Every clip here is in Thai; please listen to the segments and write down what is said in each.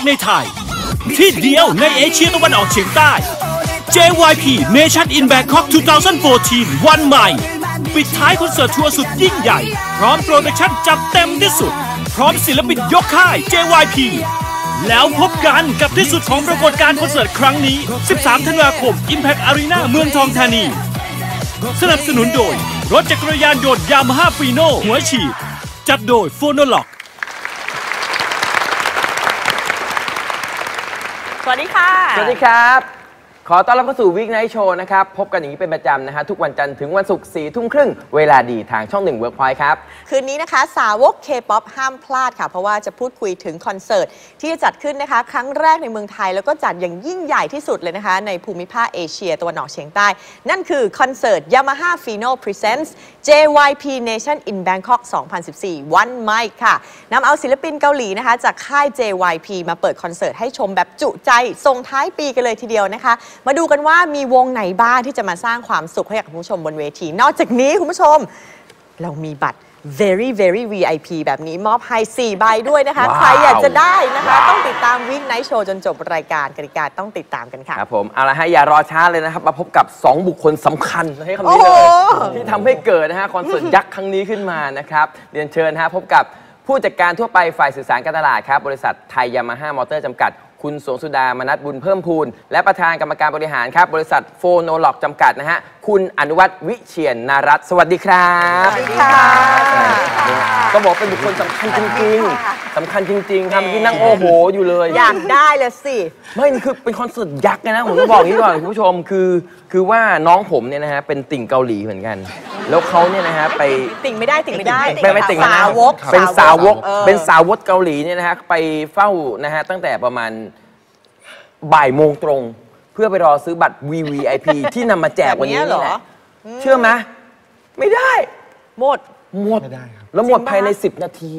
กในไทย ที่เดียวในเอเชียตะวันออกเฉียงใต้ JYP Nation in Bangkok 2014 วันใหม่ ปิดท้ายคอนเสิร์ตทัวร์สุดยิ่งใหญ่ พร้อมโปรดักชั่นจัดเต็มที่สุด พร้อมศิลปินยกค่าย JYP แล้วพบกันกับที่สุดของปรากฏการณ์คอนเสิร์ตครั้งนี้ 13 ธันวาคม Impact Arena เมืองทองธานี สนับสนุนโดย รถจักรยานยนต์ยามาฮ่าฟีโน่หัวฉีด จัดโดยโฟโนล็อก สวัสดีค่ะ สวัสดีครับ ขอต้อนรับเข้าสู่วิกไนท์โชว์นะครับ พบกันอย่างนี้เป็นประจำนะฮะทุกวันจันทร์ถึงวันศุกร์สี่ทุ่มครึ่ง เวลาดีทางช่องหนึ่งเวิร์กพอยต์ครับ คืนนี้นะคะสาวกเคป๊อปห้ามพลาดค่ะ เพราะว่าจะพูดคุยถึงคอนเสิร์ต ที่จะจัดขึ้นนะคะ ครั้งแรกในเมืองไทย แล้วก็จัดอย่างยิ่งใหญ่ที่สุดเลยนะคะ ในภูมิภาคเอเชียตะวันออกเฉียงใต้ นั่นคือคอนเสิร์ต Yamaha Fino Presents JYP Nation in Bangkok 2014วันไม่ค่ะนำเอาศิลปินเกาหลีนะคะจากค่าย JYP มาเปิดคอนเสิร์ตให้ชมแบบจุใจส่งท้ายปีกันเลยทีเดียวนะคะมาดูกันว่ามีวงไหนบ้างที่จะมาสร้างความสุขให้กับคุณผู้ชมบนเวที นอกจากนี้คุณผู้ชม เรามีบัตร very very VIP แบบนี้มอบให้4ใบด้วยนะคะ ว้าว ใครอยากจะได้นะคะว้าวต้องติดตามวิกไนท์โชว์จนจบรายการกติกาต้องติดตามกันค่ะ ครับผมเอาละฮะอย่ารอช้าเลยนะครับ มาพบกับ 2 บุคคลสำคัญให้คำนี้เลโอ้ย โห ที่ทำให้เกิดนะฮะคอนเสิร์ตยักษ์ครั้งนี้ขึ้นมานะครับ เรียนเชิญนะฮะพบกับผู้จัดการทั่วไปฝ่ายสื่อสารการตลาดครับ บริษัทไทยยามาฮ่ามอเตอร์จำกัด คุณสวงสุดามนัทบุญเพิ่มพูน และประธานกรรมการบริหารครับ บริษัทโฟโนล็อกจำกัดนะฮะ คุณอนุวัฒน์วิเชียนนารัตน์สวัสดีครับสวัสดีค่ะก็บอกเป็นบุคคลสำคัญจริงๆสำคัญจริงๆครับเมื่อกี้นั่งโอ้โหอยู่เลย อยากได้เลยสิ ไม่นี่คือเป็นคอนเสิร์ตยักษ์เลยนะผมจะบอกอย่างนี้ก่อนคุณผู้ชมคือ คือว่าน้องผมเนี่ยนะฮะเป็นติ่งเกาหลีเหมือนกัน แล้วเขาเนี่ยนะฮะไป ติ่งไม่ได้ติ่งไม่ได้ไม่ไม่ติ่งนะสาวกเป็นสาวกออเป็นสาวกเกาหลีเนี่ยนะฮะไปเฝ้านะฮะตั้งแต่ประมาณ บ่ายโมงตรง เพื่อไปรอซื้อบัตร VVIP ที่นำมาแจกวันนี้แบบเนี้ยเหรอนี่แหละเชื่อไหมไม่ได้ หมด หมดแล้วหมดภายใน 10 นาที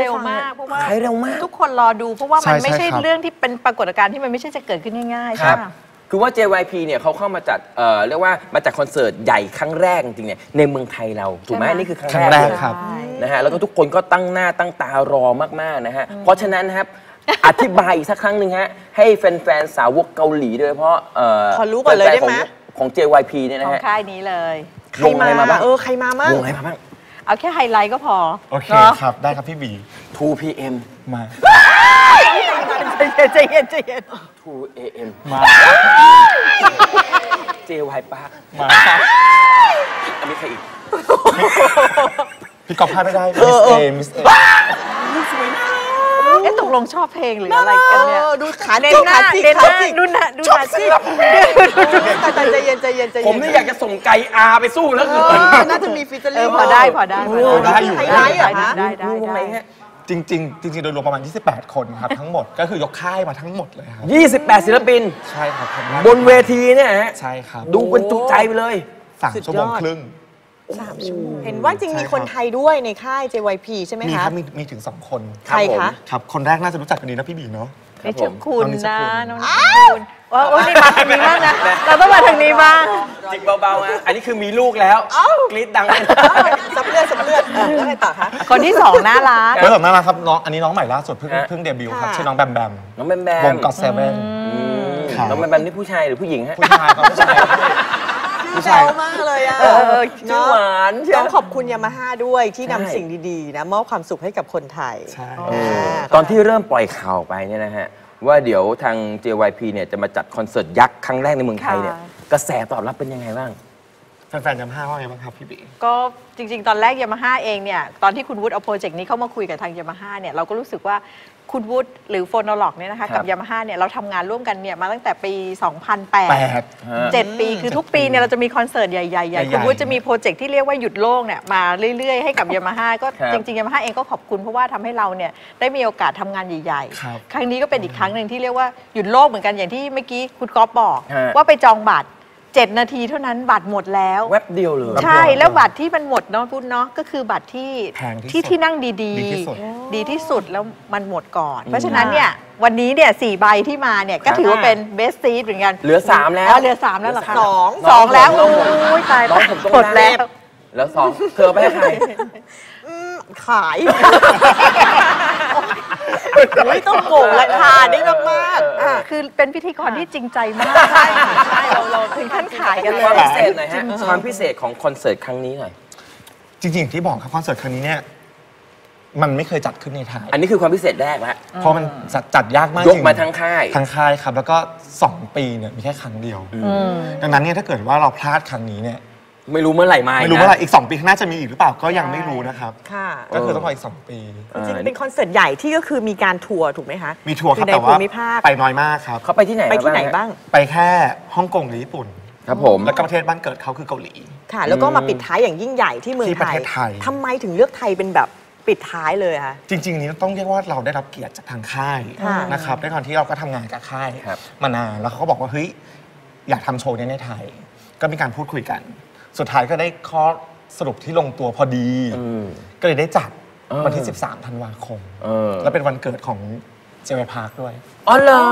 เร็วมากเพราะว่าขายเร็วมาก ทุกคนรอดูเพราะว่ามันใช่ไม่ใช่ใช่ครับ เรื่องที่เป็นปรากฏการณ์ที่มันไม่ใช่จะเกิดขึ้นง่ายๆคใช่รับไหม คือว่า JYP เนี่ยเขาเข้ามาจัดเอ่อเรียกว่ามาจัดคอนเสิร์ตใหญ่ครั้งแรกจริงๆเนี่ยในเมืองไทยเราถูกไหมใช่ไหม นี่คือครั้งครั้งแรแรกกเลยครับ นะฮะแล้วก็ทุกคนก็ตั้งหน้าตั้งตารอมากๆนะฮะเพราะฉะนั้นนะครับ อธิบายอีกสักครั้งหนึ่งฮะ ให้แฟนๆ สาวกเกาหลีโดยเฉพาะเอ่อขอรู้ก่อนเลยได้ไหม แฟนๆของของ JYP เนี่ยขนะองฮะ ค่ายนี้เลยใครวงอะไรมาบ้าง เออ ใครมามั่ง วงอะไรมาบ้าง เอาแค่ไฮไลท์ก็พอโอเคนาะครับ ได้ครับพี่บี 2 PM มา ใจเย็นใจเย็น2 AM มา JY Park มาครับอันนี้ใครอีก พี่กอบพลาดไม่ได้มิสเอมิสเอเอ๊ะต กลงชอบเพลงหรืออะไรกันเนี่ยเออดูขาเด่จินกหน้าขาจิกเด่นหขาน้าจิกดูหน้าดูหน้าสิแต่แต่ใจเย็นใจเย็นใจเย็นผมนี่อยากจะส่งไกอาไปสู้แล้วเอเกินอน่าจะมีฟิชเชอเอรี่อพอได้พอได้พอได้อยู่ไฮไลท์เหรอคะได้ได้มีวงไหนได้ฮะจริงๆจริงๆโดยรวมประมาณ 28 คนครับทั้งหมดก็คือยกค่ายมาทั้งหมดเลยครับ28 ศิลปิน ใช่ครับผมบนเวทีเนี่ยฮะใช่ครับ ดูเป็นจุใจไปเลยสามชั่วโมงครึ่ง เห็นว่าจริงมีคนไทยด้วยในค่าย JYP ใช่ไหมมีคะครับมีมีถึง 2 คนใครคะ ครับ คนแรกน่าจะรู้จักกันดีนะพี่บีเนาะ นิชคุณน้องนิชนะคุณน้องนิชคุณโอ้โอ้นี่มาทางนี้บ้างนะ เราต้องมาทางนี้บ้าง จิกเบาๆนะอันนี้คือมีลูกแล้ว กรี๊ดดังเลยนะสับเลือดสับเลือดเออแล้วไงต่อคะ คนที่สองน่ารักแล้วแบบน่ารักครับน้องอันนี้น้องใหม่ล่าสุดเพิ่งฮะเพิ่งเดบิวต์ครับค่ะชื่อน้องแบมแบมน้องแบมแบมวงก็อตเซเว่นอืมครับน้องแบมแบมนี่ผู้ชายหรือผู้หญิงฮะผู้ชายครับผู้ชาย ผู้ชายมากเลยอะเออชื่อหวานเชียต้วองขอบคุณยามาฮ่าด้วยที่นำใช่สิ่งดีๆนะมอบความสุขให้กับคนไทย ใช่ เออตอนที่เริ่มปล่อยข่าวไปเนี่ยนะฮะ ว่าเดี๋ยวทาง JYP เนี่ยจะมาจัดคอนเสิร์ตยักษ์ครั้งแรกในเมืองไทยเนี่ยค่ะ กระแสตอบรับเป็นยังไงบ้าง แฟนๆยำห้าว่าไงบ้างครับพี่บีก็จริง ๆ ตอนแรกยามาฮ่าเองเนี่ยตอนที่คุณวุฒิเอาโปรเจกต์นี้เข้ามาคุยกับทางยามาฮ่าเนี่ยเราก็รู้สึกว่าคุณวุฒิหรือโฟนอล็อกเนี่ยนะคะครับกับยามาฮ่าเนี่ยเราทำงานร่วมกันเนี่ยมาตั้งแต่ปี 2008แปดเจ็ดปีคือทุกปีเนี่ยเราจะมีคอนเสิร์ตใหญ่ๆใหญ่ใหญ่ๆคุณวุฒิจะมีโปรเจกต์ที่เรียกว่าหยุดโลกเนี่ยมาเรื่อยๆ ให้กับยามาฮ่าก็ครับจริงๆยามาฮ่าเองก็ขอบคุณเพราะว่าทำให้เราเนี่ยได้มีโอกาสทำงานใหญ่ครับๆครั้งนี้ก็เป็นอีกครั้งหนึ่งที่เรียกว่าหยุดโลกเหมือนกันอย่างที่เมื่อกี้คุณก๊อฟบอกฮะว่าไปจองบัตร 7 นาทีเท่านั้นบัตรหมดแล้ว แวบเดียวเลย ใช่แล้วบัตรที่มันหมดเนาะพุทธเนาะก็คือบัตรที่แพงที่ที่สุดที่นั่งดีดีที่สุดดีที่สุดแล้วมันหมดก่อน เพราะฉะนั้นเนี่ยวันนี้เนี่ยสี่ใบที่มาเนี่ยก็ถือว่าเป็นเบสซีดเหมือนกันเหลือสามแล้วอ๋อเหลือสามแล้วเหรอคะสองสองแล้วน้องผมโอ้ยตายน้องผมต้องหมดแล้วได้แล้วสองเธอเอาไปให้ใครขาย ไม่ต้องโกงราคาได้มากๆอะคือเป็นพิธีกรที่จริงใจมากใช่ใช่เราเราถึงขั้นขายกันเลความยพิเศษหน่อยฮะความพิเศษของคอนเสิร์ตครั้งนี้หน่อยจริงๆอย่างที่บอกครับคอนเสิร์ตครั้งนี้เนี่ยมันไม่เคยจัดขึ้นในไทยอันนี้คือความพิเศษแรกแล้วเพราะมันจัดจัดยากมากยกจริงมาทั้งค่ายทั้งค่ายครับ แล้วก็ 2 ปีเนี่ยมีแค่ครั้งเดียว ดังนั้นเนี่ยถ้าเกิดว่าเราพลาดครั้งนี้เนี่ย ไม่รู้เมื่อไหร่มาไม่รู้ว่าอะไรอีก 2 ปีข้างหน้าจะมีอีกหรือเปล่าก็ยังไม่รู้นะครับ ค่ะก็คือต้องรออีก 2 ปี จริงๆเป็นคอนเสิร์ตใหญ่ที่ก็คือมีการทัวร์ถูกไหมคะมีทัวร์ครับอในแต่ว่าภูมิภาคไปน้อยมากครับ เขาไปที่ไหนไปที่ไหนฮะบ้าง ไปแค่ฮ่องกงหรือญี่ปุ่น ครับผม แล้วก็ประเทศบ้านเกิดเขาคือเกาหลี ค่ะ แล้วก็มาปิดท้ายอย่างยิ่งใหญ่ที่เมืองที่ประเทศไทยทำไมถึงเลือกไทยเป็นแบบปิดท้ายเลยคะจริง ๆ นี้ต้องเรียกว่าเราได้รับเกียรติจากทางค่ายค่ะนะครับด้วยความที่เราก็ทำงานกับค่ายครับมานานแล้วเขาก็บอกว่าเฮ้ยอยากทำโชว์เนี้ในไทย ก็มีการพูดคุยกัน สุดท้ายก็ได้ข้อสรุปที่ลงตัวพอดีอืมก็เลยได้จัดเออวันที่ 13 ธันวาคม เออแล้วเป็นวันเกิดของเจวพาร์คด้วย อ๋อเหรอ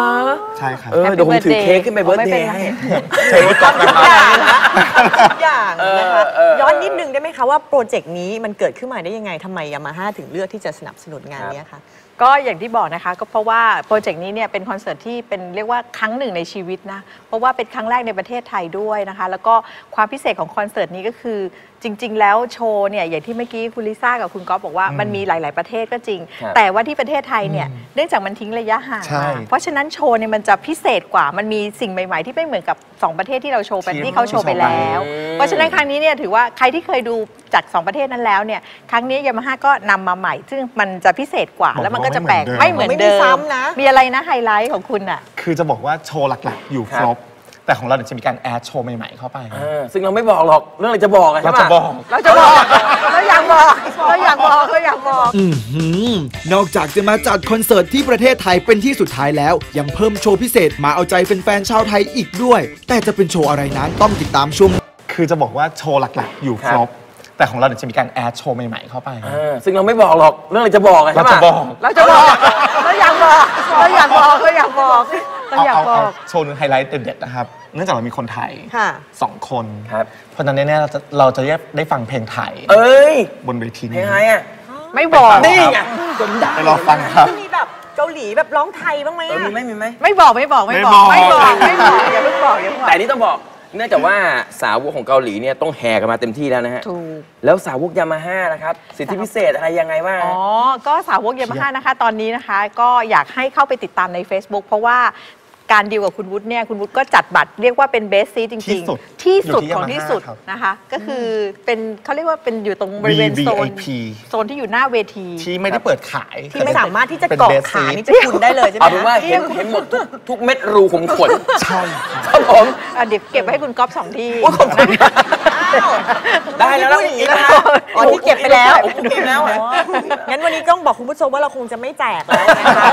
ใช่ครับ เออเดี๋ยวผมถือเค้กขึ้นไปเบิร์ดเดย์ให้เชิญพี่ก๊อฟนะครับ ทุกอย่างนะคะเออเออ ย้อนนิดนึงได้ไหมคะว่าโปรเจกต์นี้มันเกิดขึ้นมาได้ยังไงทำไมยามาฮ่าถึงเลือกที่จะสนับสนุนงานเนี้ยคะ ก็อย่างที่บอกนะคะก็เพราะว่าโปรเจกต์นี้เนี่ยเป็นคอนเสิร์ตที่เป็นเรียกว่าครั้งหนึ่งในชีวิตนะเพราะว่าเป็นครั้งแรกในประเทศไทยด้วยนะคะ แล้วก็ความพิเศษของคอนเสิร์ตนี้ก็คือจริง ๆ แล้วโชว์เนี่ยอย่างที่เมื่อกี้คุณลิซ่ากับคุณก๊อฟบอกว่ามันมีหลาย ๆ ประเทศก็จริงครับแต่ว่าที่ประเทศไทยเนี่ยเนื่องจากมันทิ้งระยะห่างใช่มาเพราะฉะนั้นโชว์เนี่ยมันจะพิเศษกว่ามันมีสิ่งใหม่ ๆ ที่ไม่เหมือนกับสองประเทศที่เราโชว์ไปที่ที่เขาโชว์ไปแล้วอืมเพราะฉะนั้นครั้งนี้เนี่ยถือว่าใครที่เคยดูจากสองประเทศนั้นแล้วเนี่ยครั้งนี้ยามาฮ่าก็นำมาใหม่ ซึ่งมันจะพิเศษกว่าบอกแล้วมันก็จะว่าแปลกไม่ไม่เหเหมืมืออนนเดิไม่เดิมีมซ้ำนะ มีอะไรนะไฮไลท์ของคุณอะ คือจะบอกว่าโชว์หลักๆ อยู่คครับรบ แต่ของเราเดี๋ยวจะมีการแอดโชว์ใหม่ๆเข้าไป เออซึ่งเราไม่บอกหรอกเรื่องอะไรจะบอกอะเราใช่ปจะบอก เราจะบอกเราอยากบอกเราอยากบอกเราอยากบอก อือหือนอกจากจะมาจัดคอนเสิร์ตที่ประเทศไทยเป็นที่สุดท้ายแล้ว ยังเพิ่มโชว์พิเศษมาเอาใจแฟนๆชาวไทยอีกด้วย แต่จะเป็นโชว์อะไรนั้นต้องติดตามชมคือจะบอกว่าโชว์หลักๆ อยู่ครบ แต่ของเราเดี๋ยวจะมีการแอดโชว์ใหม่ๆเข้าไป เออซึ่งเราไม่บอกหรอกเรื่องอะไรจะบอกอะใช่เราปะจะบอก เราจะบอกเราอยากบอกเราอยากบอกเราอยากบอกเราเอาอยากเอาบอเอาก โชว์หนึงไฮไลท์เด็ดๆนะครับ เนื่องจากเรามีคนไทยค่ะ สองคน ครับ เพราะฉะนั้นแน่ๆเราจะเราจะได้ได้ฟังเพลงไทยเอ้ยบนเวทีเพลนี้งอะไรอะไม่บอก นี่ไงไปรอฟังครับ มีแบบเกาหลีแบบร้องไทยบ้างไหมเอออะมีไหมมีไหมไม่บอกไม่บอกไม่บอกไม่ไม่บบออกกไม่บอกอย่าเพิ่งบอกอย่าเพิ่งบอกแต่นี่ต้องบอก เนื่องจากว่าสาวกของเกาหลีเนี่ยต้องแห่กันมาเต็มที่แล้วนะฮะ ถูก แล้วสาวกยามาฮ่านะครับ สิทธิพิเศษอะไรยังไงบ้าง อ๋อ ก็สาวกยามาฮ่านะคะ ตอนนี้นะคะ ก็อยากให้เข้าไปติดตามใน Facebook เพราะว่า การดีลกับคุณวุฒิเนี่ยคุณวุฒิก็จัดบัตรเรียกว่าเป็นเบสซีจที่ริงสุดๆที่สุดอยู่ที่ของ Yamaha ที่สุดครับนะคะ ก็คือเป็นเขาเรียกว่าเป็นอยู่ตรงบริเวณโซน VVIP โซนที่อยู่หน้าเวที ที่ไม่ได้เปิดขายที่ไม่สามารถที่จะเป็นเกาะ best ขา seat นี่จะคุณได้เลยใช่ไหมเอาเป็นว่าคะเห็นเห็นหมดทุกทุกเม็ดรูขุมขนใช่ครับครับผม อะเดี๋ยวเก็บไว้ให้คุณก๊อฟสองที่อ้าว ได้แล้วพูดอย่างนี้นะคะอ๋อที่เก็บไปแล้วผมเก็บแล้วอะอ๋องั้นวันนี้ต้องบอกคุณผู้ชมว่าเราคงจะไม่แจกแล้วนะคะ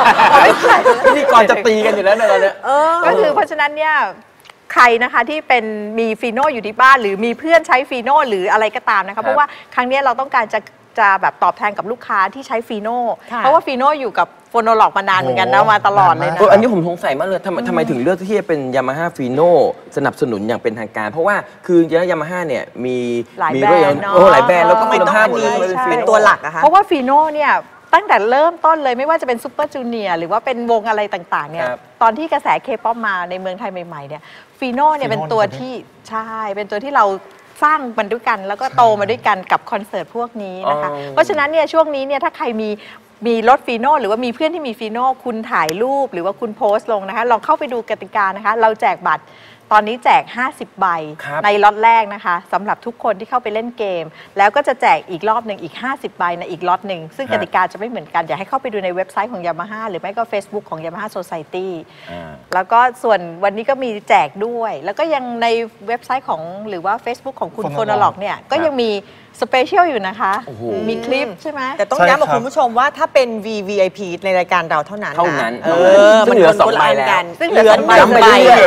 พิธีกรจะตีกันอยู่แล้วเนี่ยตอนเนี้ยเออก็คือเพราะฉะนั้นเนี่ยใครนะคะที่เป็นมีฟีโน่อยู่ที่บ้าน หรือมีเพื่อนใช้ฟีโน่หรืออะไรก็ตามนะคะเพราะว่าครั้งเนี้ยเราต้องการจะ จะแบบตอบแทนกับลูกค้าที่ใช้ฟีโน่ค่ะเพราะว่าฟีโน่อยู่กับโฟโนโลอกมานานเหมือนกันนะโอ้มาตลอดเลยนานนะมาเอออันนี้ผมสงสัยมากเลยทำไมทำไมถึงเลือกที่จะเป็นยามาฮ่าฟีโน่สนับสนุนอย่างเป็นทางการ เพราะว่าคือจริงๆแล้วยามาฮ่าเนี่ยมีหลายมีแบรนด์ด้วยเนอะ โอ้หลายแบรนด์แล้วก็ทำไมคุณต้องภาพอันหมดนี้เลยเป็นตัวหลักอะคะ เพราะว่าฟีโน่เนี่ยตั้งแต่เริ่มต้นเลยไม่ว่าจะเป็นซูเปอร์จูเนียร์หรือว่าเป็นวงอะไรต่างๆเนี่ยครับ ตอนที่กระแสเคป๊อปมาในเมืองไทยใหม่ๆเนี่ยฟีโน่เนี่ยเป็นตัวที่ใช่เป็นตัวที่เรา สร้างมันด้วยกัน แล้วก็โตมาด้วยกันกับคอนเสิร์ตพวกนี้นะคะ อ๋อ เพราะฉะนั้นเนี่ยช่วงนี้เนี่ยถ้าใครมีมีรถฟีโน่หรือว่ามีเพื่อนที่มีฟีโน่คุณถ่ายรูปหรือว่าคุณโพสต์ลงนะคะลองเข้าไปดูกติกานะคะ เราแจกบัตร ตอนนี้แจก 50ใบครับในล็อตแรกนะคะสำหรับทุกคนที่เข้าไปเล่นเกม แล้วก็จะแจกอีกรอบหนึ่งอีก 50 ใบในอีกล็อตหนึ่งซึ่งกติกาจะไม่เหมือนกันอยากให้เข้าไปดูในเว็บไซต์ของ Yamaha หรือไม่ก็ Facebook ของ Yamaha Society อ่าแล้วก็ส่วนวันนี้ก็มีแจกด้วย แล้วก็ยังในเว็บไซต์ของหรือว่า Facebook ของคุณ Phonolog โฟน o ล็อกเนี่ยก็ยังมีสเปเชียลอยู่นะคะโอ้โหมีคลิปใช่ไหมแต่ต้องใช่ย้ำกับครับคุณผู้ชมว่าถ้าเป็น VVIP ในรายการเราเท่านั้นเท่านั้น เอซึ่องเหลือมันสองคนละใบนแล้วกันซึ่งเหลือสองใบย้ำไปเรื่อย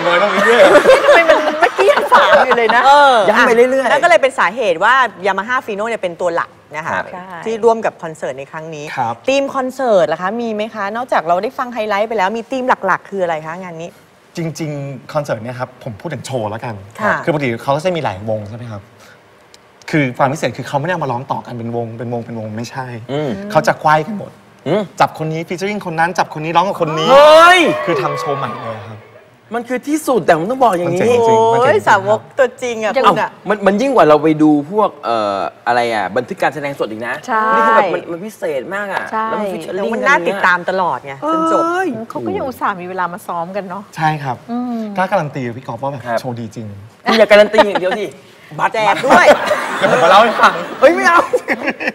เหลือน้อยลงเรื่อยทำไมมันเมื่อกี้ยังสามอยู่เลยนะ เออย้ำไปเรื่อยๆ นั่นก็เลยเป็นสาเหตุว่ายามาฮ่าฟีโน่เนี่ยเป็นตัวหลักนะคะครับใช่ ที่ร่วมกับคอนเสิร์ตในครั้งนี้ครับทีมคอนเสิร์ตล่ะคะ มีไหมคะ นอกจากเราได้ฟังไฮไลท์ไปแล้วมีทีมหลักๆ คืออะไรคะงานนี้ จริง ๆ คอนเสิร์ตเนี่ยครับ ผมพูดถึงโชว์แล้วกัน ค่ะ คือปกติเขาก็จะมีหลายวงใช่ไหมครับ คือความพิเศษคือเขาไม่ได้เอามาร้องต่อกันเป็นวง เป็นวงเป็นวงไม่ใช่ อืม เขาจะไขว้กันหมด อืม จับคนนี้ฟีเจอริงคนนั้นจับคนนี้ร้องกับคนนี้ เฮ้ย คือทำโชว์ใหม่เลยครับ มันคือที่สุดแต่ผมต้องบอกอย่างมันเจ๋นี้งจริงมันโอ้เจ๋ยง สาวกตัวจริงอะยังคุเอ้าณอะมันมันยิ่งกว่าเราไปดูพวกเอ่ออะไรอะบันทึกการแสดงสดอีกนะใช่นี่คือแบบมันมันพิเศษมากอะ ใช่ แล้วมันฟิชเชอแล้วร์ลิงมันน่าติดตามตลอดไงจนจบ เขาก็ยังอุตส่าห์มีเวลามาซ้อมกันเนาะ ใช่ครับกล้าการันตีกับพี่กอล์ฟว่าแบบโชว์ดีจริงคุณอย่าการันตีอย่างเดียวดิบัตรแจกด้วยเดี๋ยวผมมาเล่าให้ฟังเฮ้ยไม่เอา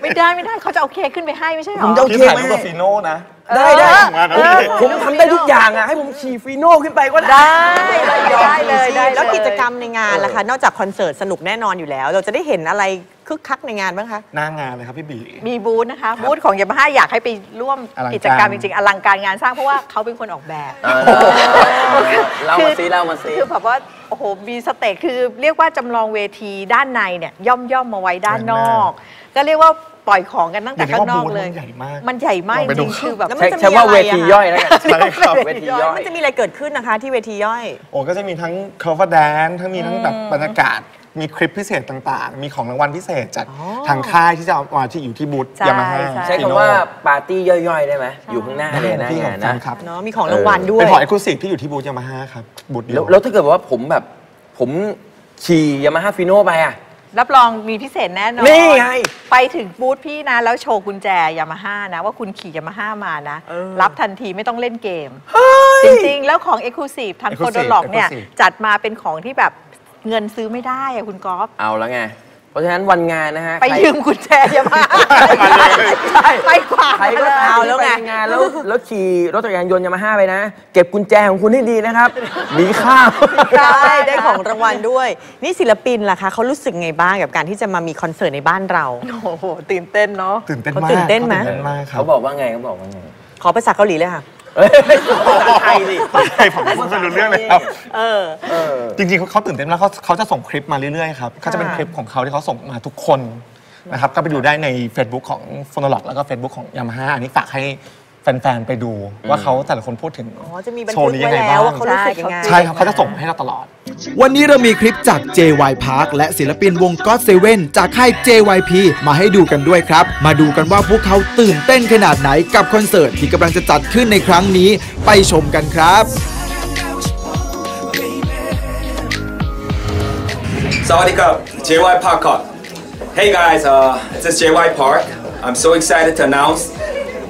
ไม่ได้ไม่ได้เขาจะเอาเค้กขึ้นไปให้ไม่ใช่เหรผมอจะพี่ถ่ายรูปกับฟีโน่นะ ได้ได้มานะพี่ ผมทำได้ทุกอย่างอะ ให้ผมขี่ฟีโน่ขึ้นไปก็ได้ได้เลยได้เลยได้เลยแล้วกิจกรรมในงานล่ะคะ นอกจากคอนเสิร์ตสนุกแน่นอนอยู่แล้ว เราจะได้เห็นอะไรคึกคักในงานบ้างคะ หน้างานเลยครับพี่บี มีบูธนะคะ บูธของยามาฮ่าอยากให้ไปร่วมอลังการ กิจกรรมจริงๆ อลังการงานสร้างเพราะว่าเขาเป็นคนออกแบบเออเล่ามาซิเล่ามาซิคือแบบว่าโอ้โหมีสเตจคือเรียกว่าจำลองเวทีด้านในเนี่ยย่อมย่อมๆมาไว้ด้านนอก ก็เรียกว่า ปล่อยของกันตั้งแต่ข้างนอกเลยมันใหญ่มาก มันใหญ่มากลองไปจดูริงๆคือแบบแล้วมัใช้นจะมีใช้ว่าอะไรเวอะทีย่อยแล้วกันใช่ครับเวทีย่อยมันจะมีอะไรเกิดขึ้นนะคะ ที่เวทีย่อย โอ้ก็จะมีทั้ง cover dance ทั้งมีทั้งแบบบรรยากาศมีคลิปพิเศษต่างๆ มีของรางวัลพิเศษจากทางค่ายที่จะเอามาที่อยู่ที่บูธใช่ยามาฮ่าใช่ใช้คำว่าปาร์ตี้ย่อยๆ ได้ไหมอยู่ข้างหน้าเลยนะพี่งานครันะบครับเนาะมีของรางวัลด้วเป็ยนของ exclusive ที่อยู่ที่บูธยามาฮ่าครับบูธเดีแล้ยววแล้วถ้าเกิดว่าผมแบบผมขี่ยามาฮ่าฟิโน่ไปอะ รับรองมีพิเศษแน่นอนนี่ไงไปถึงบูธพี่นะ แล้วโชว์กุญแจยามาฮ่านะ ว่าคุณขี่ยามาฮ่ามานะรับทันทีไม่ต้องเล่นเกม จริง ๆ แล้วของ e x c l u s i v e ทางโค Exclusive โดล็อกเนี่ย Exclusive จัดมาเป็นของที่แบบเงินซื้อไม่ได้อะคุณก๊อฟเอาแล้วไง เพราะฉะนั้นวันงานนะฮะไปใคร ยืมกุญแจยามาฮ่าไปกว่าใครก็เลยตามเอาแล้วไงที่ไป งานแล้วแล้วขี่รถจักรยานยนต์ยามาฮ่าไปนะ เก็บกุญแจของคุณให้ดีนะครับหนีข้ามใช่ได้ของรางวัลด้วย นี่ศิลปินล่ะคะเขารู้สึกไงบ้างกับการที่จะมามีคอนเสิร์ตในบ้านเรา โอ้โหตื่นเต้นเนาะตื่นเต้นเขามากตื่นเต้นไหมขาตื่นเต้นมากครับเขาบอกว่าไงเขาบอกว่าไงขอภาษาเกาหลีเลยค่ะ เฮ้ยไทยดิ ใช่ผมไม่รู้เรื่องเลยครับ เออ เออ จริงๆเขาตื่นเต้นมากเขาเขาจะส่งคลิปมาเรื่อยๆครับเขาจะเป็นคลิปของเขาที่เขาส่งมาทุกคนนะครับก็ไปดูได้ใน Facebook ของ f o n o l o g แล้วก็ Facebook ของ Yamaha อันนี้ฝากให้ แฟนๆ ไปดูว่าเขาแต่ละคนพูดถึงอ๋อจะมีบันโชทึว์กนี้ยัไว้งไงแล้บ้าวว่าเขาง รู้สึกยังไง ใช่ครับเขาจะส่งมาให้เราตลอด วันนี้เรามีคลิปจาก JY Park และศิลปินวง God Seven จากค่าย JYP มาให้ดูกันด้วยครับ มาดูกันว่าพวกเขาตื่นเต้นขนาดไหนกับคอนเสิร์ตที่กำลังจะจัดขึ้นในครั้งนี้ ไปชมกันครับ Sawadee JY Park Cut. Hey guys, uh, this is JY Park. I'm so excited to announce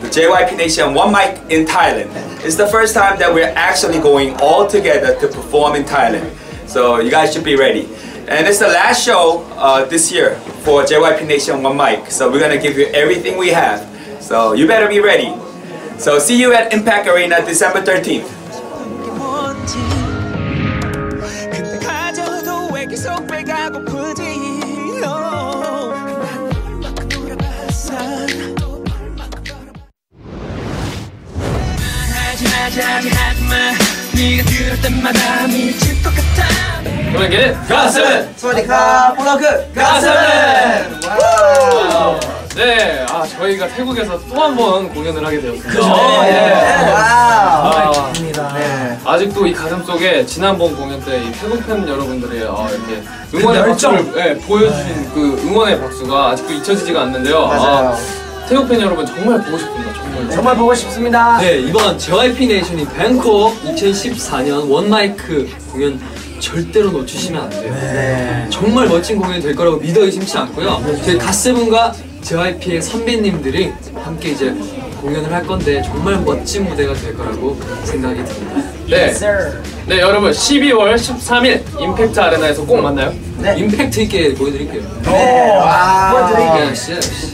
the JYP Nation One Mic in Thailand. It's the first time that we're actually going all together to perform in Thailand. So you guys should be ready. And it's the last show uh, this year for JYP Nation One Mic. So we're gonna give you everything we have. So you better be ready. So see you at Impact Arena December 13th. 긴장이 하지마 네가 들을 때마다 미칠 것 같아 그만게 가슴 소리카 블로그 가슴 네, 아 저희가 태국에서 또 한 번 공연을 하게 되었습니다. 그죠? 네. 네. 와우. 아, 네. 아직도 이 가슴 속에 지난번 공연 때 이 태국 팬 여러분들의 아, 이렇게 그 응원의 그 박수를 네, 보여주신 그 응원의 박수가 아직도 잊혀지지가 않는데요. 맞아요. 아, 태국 팬 여러분 정말 보고 싶습니다. 정말. 정말 보고 싶습니다. 네, 이번 JYP 네이션이 뱅콕 2014년 원마이크 공연 절대로 놓치시면 안 돼요. 네. 정말 멋진 공연 될 거라고 믿어 의심치 않고요. 저희 네. 가스분과 JYP의 선배님들이 함께 이제 공연을 할 건데 정말 멋진 무대가 될 거라고 생각이 듭니다. 네. 네, 여러분 12월 13일 임팩트 아레나에서 꼭 만나요. 네. 임팩트 있게 보여드릴게요. 네. 와. 아. 보여드릴게요. 씨, 씨.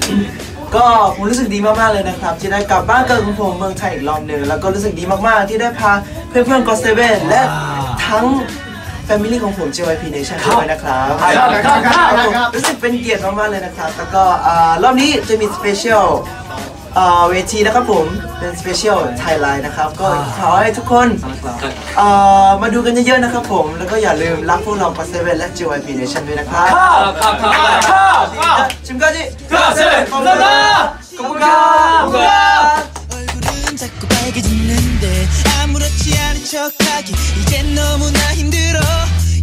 ก็ผมรู้สึกดีมากๆเลยนะครับ ที่ได้กลับบ้านเกิดของผมเมืองไทยอีกรอบหนึ่งแล้วก็รู้สึกดีมากๆ ที่ได้พาเพื่อนๆก็เซเว่นและทั้งแฟมิลี่ของผม JYP Nation ด้วยนะครับครับรู้สึกเป็นเกียรติมากๆเลยนะครับ แล้วก็อ่ารอบนี้จะมีสเปเชียล เวทีนะครับผมเป็นสเปเชียลไทยไลน์นะครับ ก็ขอให้ทุกคนเอ่อมาดูกันเยอะๆนะครับผม แล้วก็อย่าลืมรักพวกเราก็เซเว่นและ JYP Nation ด้วยนะครับ 지금까지 가슴! 감사합니다. 감사합니다. 얼굴은 자꾸 빨개지는데 아무렇지 않은 척하기 이젠 너무나 힘들어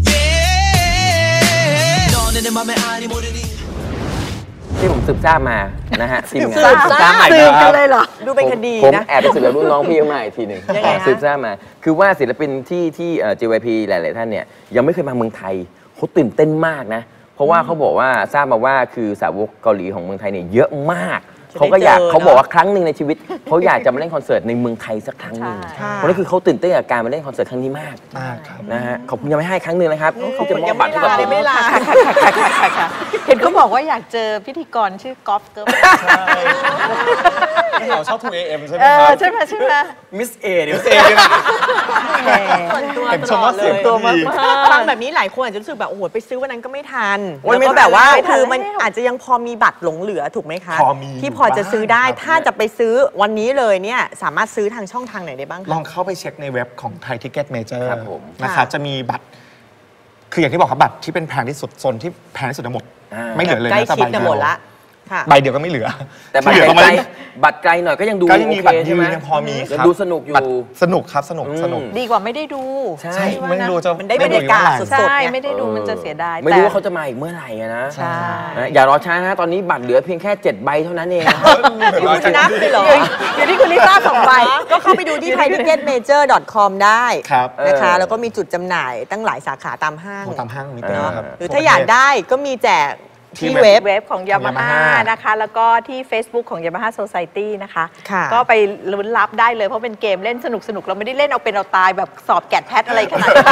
yeah. 너네 내 맘에 아니 모르니 ที่ผมสืบทราบมานะฮะทีมงานสืบทราบใหม่สืบคกัรันเลยเหรอ ดูเป็นคดีผมนะแอบไปสืบกับรุ่นน้องพี่เขามาอีกทีหนึ่งยังไงฮะ สืบทราบมา คือว่าศิลปินที่ที่เอ่อ JYP หลาย ๆ ท่านเนี่ยยังไม่เคยมาเมืองไทยเขาตื่นเต้นมากนะ เพราะว่าเขาบอกว่าทราบมาว่าคือสาวกเกาหลีของเมืองไทยเนี่ยเยอะมากจะได้ เขาก็อยากเจอเขาบอกเนอะว่าครั้งหนึ่งในชีวิตเขาอยากจะมาเล่นคอนเสิร์ตในเมืองไทยสักครั้งหนึ่งใช่เพราะนั่นคือเขาตื่นเต้นกับการมาเล่นคอนเสิร์ตครั้งนี้มากมากครับนะฮะขอบคุณยังไม่ให้ครั้งหนึ่งนะครับที่จะมอบบัตรให้กับผมไม่ลาค่ะค่ะค่ะค่ะค่ะค่ะเห็นเขาบอกว่าอยากเจอพิธีกรชื่อกอล์ฟเกิร์ลเราชอบ 2AM ใช่ไหมเอคอรับใช่ไหมใช่ไหมมิสเอเดี๋ยวเซกันแหมตัวเห็นตชมลอว่าดเสีเลยงตัวมากฟังแบบนี้หลายคนอาจจะรู้สึกแบบโอ้โหไปซื้อวันนั้นก็ไม่ทันโอ้ยแล้วก็ไม่ทันแบบว่าไม่ทันคือมันแล้วอาจจะยังพอมีบัตรหลงเหลือถูกไหมคะพอมีที่พอจะซื้อได้บ้างครับถ้าจะไปซื้อวันนี้เลยเนี่ยสามารถซื้อทางช่องทางไหนได้บ้างลคะ องเข้าไปเช็คในเว็บของไทยทิกเก็ตเมเจอร์ครับผม นะครับค่ะจะมีบัตร คืออย่างที่บอกครับบัตรที่เป็นแพงที่สุดโซนที่แพงที่สุดทั้งหมด อ่า ไม่เหลือเลยใกล้นะแต่ชิดใบกันเดีหมยวดละ ค่ะ ใบเดียวก็ไม่เหลือแต่บัตรที่เหลือไกก็ลไม่ๆบัตรไกลหน่อยก็ยังดูก็ยังมีโอบัตเครใช่ยืไหมนยังพอมีคยังรับดูสนุกอยู่ บัตรสนุกครับสนุกอืมสนุกดีกว่าไม่ได้ดูใช่ไม่รู้จะมันได้บรรยากาศไม่สรู้ดใช่ๆไง ไม่ได้ดูมันจะเสียดายไม่รู้แต่ว่าเขาจะมาอีกเมื่อไหร่อะนะใช่ นะอย่ารอช้านะตอนนี้บัตรเหลือเพียงแค่ 7 ใบเท่านั้นเองคุณชนะไปเหรออยู่ที่คุณลิซ่าสองใบ ก็เข้าไปดูที่ thaitickettmajor.com ได้ครับนะคะ เออ แล้วก็มีจุดจำหน่ายตั้งหลายสาขาตามห้างตามห้างมีเต็มเนาะครับหรือถ้าอยากได้ก็มีแจก ที่ที่เว็เว็บ บ เว็บของ Yamaha Yamaha นะคะ แล้วก็ที่ Facebook ของ Yamaha Society นะคะ ค่ะ ก็ไปลุ้นรับได้เลย เพราะเป็นเกมเล่นสนุกสนุกๆเราไม่ได้เล่นเอาเป็นเอาตายแบบสอบแกดแพทอะไรขนาดนั้น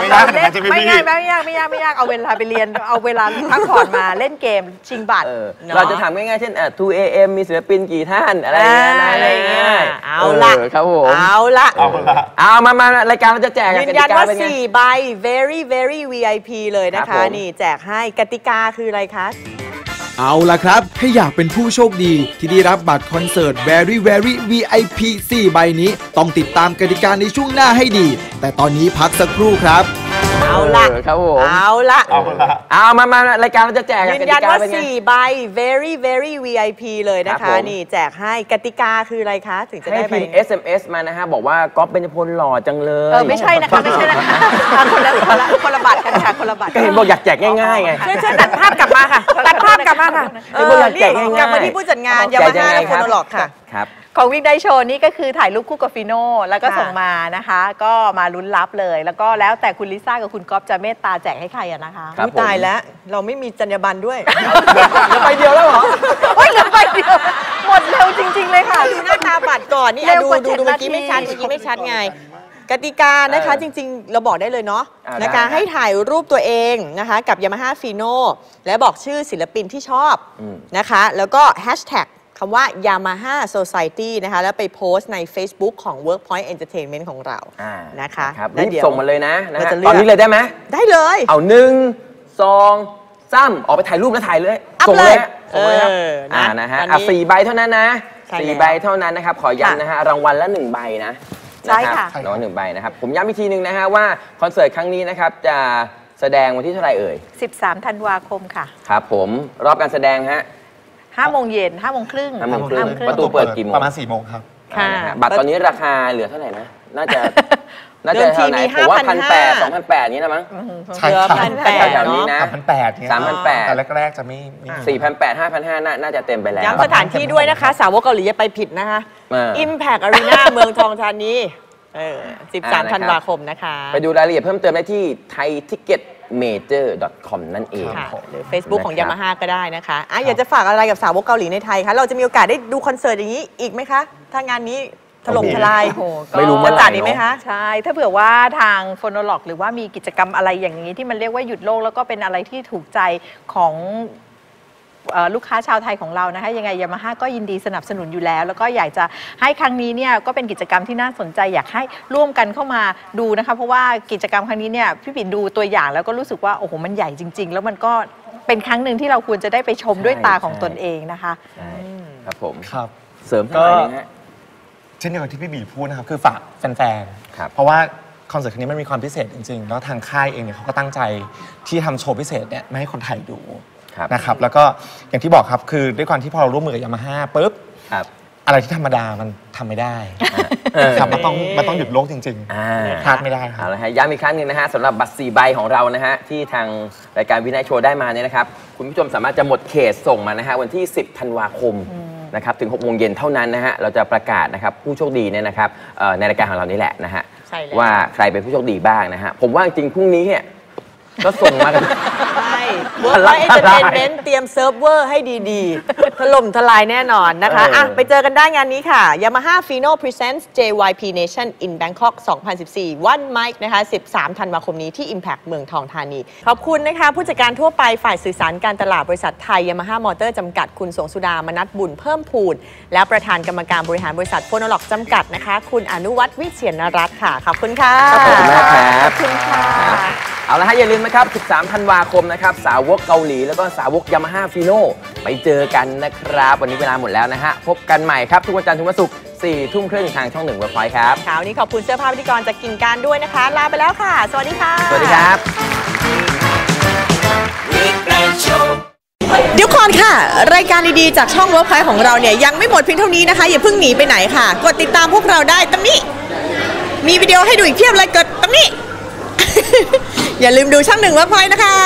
ไม่ยากขนาดนั้นใช่ไหมไม่พี่ง่ายไม่ยากไม่ยากไม่ยากเอาเวลาไปเรียน เอาเวลาพักผ่อนมาเล่นเกมชิงบัตรเออเนอะเราจะถามง่ายๆ เช่นอะ 2AM มีศิลปินกี่ท่าน อะไรอย่างเงี้ยนะอะไรอย่างเงี้ยเอาละครับผมเอาละ เอาละ เอามามารายการเราจะแจกยืนยันกติกว่า เป็นไง 4 ใบ very very VIP เลยนะครัคะ บผม นี่แจกให้กติกาคืออะไรคะ เอาล่ะครับ ถ้าอยากเป็นผู้โชคดี ที่ได้รับบัตรคอนเสิร์ต Very Very VIP 4 ใบนี้ ต้องติดตามกติกาในช่วงหน้าให้ดี แต่ตอนนี้พักสักครู่ครับ เอาละเออครับผมเอาละเอาละเอามามารายการเราจะแจกยืนกยัตินกาว่าเป็นไง4ใบ very very VIP เลยนะครัคะบผมนี่แจกให้กติกาคืออะไรคะ ถึงจะให้ได้ไปพิมพ์ SMS มานะฮะ บอกว่าก๊อฟเบญจพลหล่อจังเลยเออไม่ใช่นะคะไม่ใช่นะคะอะคนละคนละคนละบัตรกันค่ะคนละบัตรก็เห็นบอกอยากแจกง่ายๆไงช่วยช่วยตัดภาพกลับมาค่ะตัดภาพกลับมาค่ะเออแจกง่ายๆกลับมาที่ผู้จัดงานแจยากมายังฮ่าไงและคโฟรับนอล็อกค่ะครับ ของวิกไดโชว์นี่ก็คือถ่ายรูปคู่กับฟิโน่แล้วก็ค่ะส่งมานะคะ ก็มาลุ้นรับเลย แล้วก็แล้วแต่คุณลิซ่ากับคุณก๊อฟจะเมตตาแจกให้ใครอะนะคะครับอุ๊ยตายแล้ว เราไม่มีจรรยาบรรณด้วยแล้วไปเดียวแล้วเหรอโอ้ยเหลือไปเดียวหมดเร็วจริง ๆ เลยค่ะ ดูหน้าตาบัตรก่อนนี่เร็อะวดูกว่าดูเจ็ดดูเมื่อกี้นาทีไม่ชัดเมื่อกี้ไม่ชัดไง กติกานะคะเออจริง ๆ เราบอกได้เลยเนาะอ่านะคะได้ ให้ถ่ายรูปตัวเองนะคะกับ Yamaha Fino และบอกชื่อศิลปินที่ชอบอืม นะคะ แล้วก็แฮชแท็ก คำว่า Yamaha Society นะคะ แล้วไปโพสต์ใน Facebook ของ Workpoint Entertainment ของเราอ่านะคะครับแล้วรีบเดี๋ยวส่งมาเลยนะนะเราฮะจะเลืตอกอนนี้เลยได้ไหมได้เลย เอาหนึ่งสองสามออกไปถ่ายรูปแล้วถ่ายเลยอัพส่งเลยเลยฮะส่งเลยครับเออนะอ่านะฮะตอนนี้อะสี่ใบเท่านั้นนะใช่สี่แล้วใบเท่านั้นนะครับ ขอย้ำนะฮะรางวัลละหนึ่งใบนะใช่ค่ะนรับน้องหนึ่งใบนะครับ ผมย้ำอีกทีหนึ่งนะฮะว่าคอนเสิร์ตครั้งนี้นะครับจะแสดงวันที่เท่าไหร่เอ่ย 13ธันวาคมค่ะ ครับผมรอบการแสดงฮะ 5โมงเย็น5โมงครึ่ง ห้าโมงครึ่งห้าโมงครึ่ง ประตูเปิดกี่โมงประมาณ4โมงครับ ค่ะอ่านะฮะบัตรตอนนี้ราคาเหลือเท่าไหร่นะ น่าจะ น่าเดิจะมทีเท่าไหร่มีผมว่าพันแปด5,500สองพันแปดนี้นะมั้ง ใช่เหลือครับ พันแปดแถวๆนี้เนาะ นะ สามพันแปดเนี่ยสามพันแปด แต่แรกๆจะไม่ไม่สี่พันแปดห้าพันห้าน่าจะเต็มไปแล้ว ย้ำสถานที่ด้วยนะคะ สาวกเกาหลีอย่าไปผิดนะคะ เออ Impact Arena เมืองทองธานีเอออ่านะครับ13 ธันวาคมนะคะ ไปดูรายละเอียดเพิ่มเติมได้ที่ thaiticketmajor.com นั่นเองค่ะ หรือ Facebook ของนะครับ Yamaha ก็ได้นะคะอะอยากจะฝากอะไรกับสาวกเกาหลีในไทยคะ เราจะมีโอกาสได้ดูคอนเสิร์ตอย่างนี้อีกไหมคะ ถ้างานนี้ถล่มทลายโอ้โหก็ ไม่รู้เมื่จะอไหร่จัดอีกไหมคะ ใช่ ถ้าเผื่อว่าทางโฟนโลกหรือว่ามีกิจกรรมอะไรอย่างนี้ที่มันเรียกว่าหยุดโลกแล้วก็เป็นอะไรที่ถูกใจของเอ่อ ลูกค้าชาวไทยของเรานะคะยังไงยามาฮ่าก็ยินดีสนับสนุนอยู่แล้ว แล้วก็อยากจะให้ครั้งนี้เนี่ยก็เป็นกิจกรรมที่น่าสนใจอยากให้ร่วมกันเข้ามาดูนะคะเพราะว่ากิจกรรมครั้งนี้เนี่ยพี่ปิ่นดูตัวอย่างแล้วก็รู้สึกว่าโอ้โหมันใหญ่จริง ๆ แล้วมันก็เป็นครั้งหนึ่งที่เราควรจะได้ไปชมด้วยตาของตนเองนะคะใช่ครับผมครับเสริมก็ก็นึงฮะเช่นเดียวกับที่พี่บีพูดนะครับคือฝากแฟนครับๆเพราะว่าคอนเสิร์ตครั้งนี้มันมีความพิเศษจริงๆ แล้วทางค่ายเองเนี่ยเขาก็ตั้งใจที่ทำโชว์พิเศษเนี่ยไม่ให้คนไทยดู ครับนะครับแล้วก็อย่างที่บอกครับคือด้วยความที่พอเราร่วมมือกับยามาฮ่าปุ๊บครับ อะไรที่ธรรมดามันทำไม่ได้เออครับมันต้องมันต้องหยุดโลกจริงอ่าๆพลาดไม่ได้ครับ เอาละฮะย้ำอีกครั้งหนึ่งนะฮะสำหรับบัตร4ใบของเรานะฮะที่ทางรายการวินัยโชว์ได้มาเนี่ยนะครับ คุณผู้ชมสามารถจะหมดเขตส่งมานะฮะวันที่ 10 ธันวาคมนะครับถึง6โมงเย็นเท่านั้นนะฮะเราจะประกาศนะครับผู้โชคดีเนี่ยนะครับเอ่อในรายการของเรานี่แหละนะฮะใช่แล้ว ว่าใครเป็นผู้โชคดีบ้างนะฮะผมว่าจริงๆพรุ่งนี้เนี่ยก็ส่งมากันใช่ เวิร์กไลท์เอนเตอร์เทนเมนต์เตรียมเซิร์ฟเวอร์ให้ดีๆ ถล่มทลายแน่นอนนะคะเอออ่อะไปเจอกันได้งานนี้ค่ะ Yamaha Fino Presents JYP Nation in Bangkok 2014 One Mic นะคะ 13 ธันวาคมนี้ที่ Impact เมืองทองธานี ขอบคุณนะคะ ผู้จัดการทั่วไปฝ่ายสื่อสารการตลาดบริษัทไทย Yamaha Motor จำกัดคุณสงสุดามนัทบุญเพิ่มพูน และประธานกรรมการบริหารบริษัทโฟนอล็อกจำกัดนะคะ คุณอนุวัฒน์วิเชียนรัตน์ค่ะ ขอบคุณค่ะ ขอบคุณมากครับ ขอบคุณค่ะ เอาละฮะอย่าลืมนะครับ 13 ธันวาคมนะครับ สาวกเกาหลีแล้วก็สาวกยามาฮ่าฟีโน่ไปเจอกันนะครับ วันนี้เวลาหมดแล้วนะฮะ พบกันใหม่ครับ ทุกวันจันทร์ถึงวันศุกร์4ทุ่มครึ่งทางช่องหนึ่งเว็บไซต์ครับค่ะวันนี้ขอบคุณเสื้อผ้าพิธีกรจากกิ่งการด้วยนะคะ ลาไปแล้วค่ะ สวัสดีค่ะ สวัสดีครับ เดี๋ยวก่อนค่ะ รายการดีๆ จากช่องเวิร์กพอยของเราเนี่ยยังไม่หมดเพียงเท่านี้นะคะ อย่าเพิ่งหนีไปไหนค่ะ กดติดตามพวกเราได้ตรงนี้ มีวิดีโอให้ดูอีกเพียบเลยกดตรงนี้ อย่าลืมดูช่องหนึ่งเวิร์กพอยนะคะ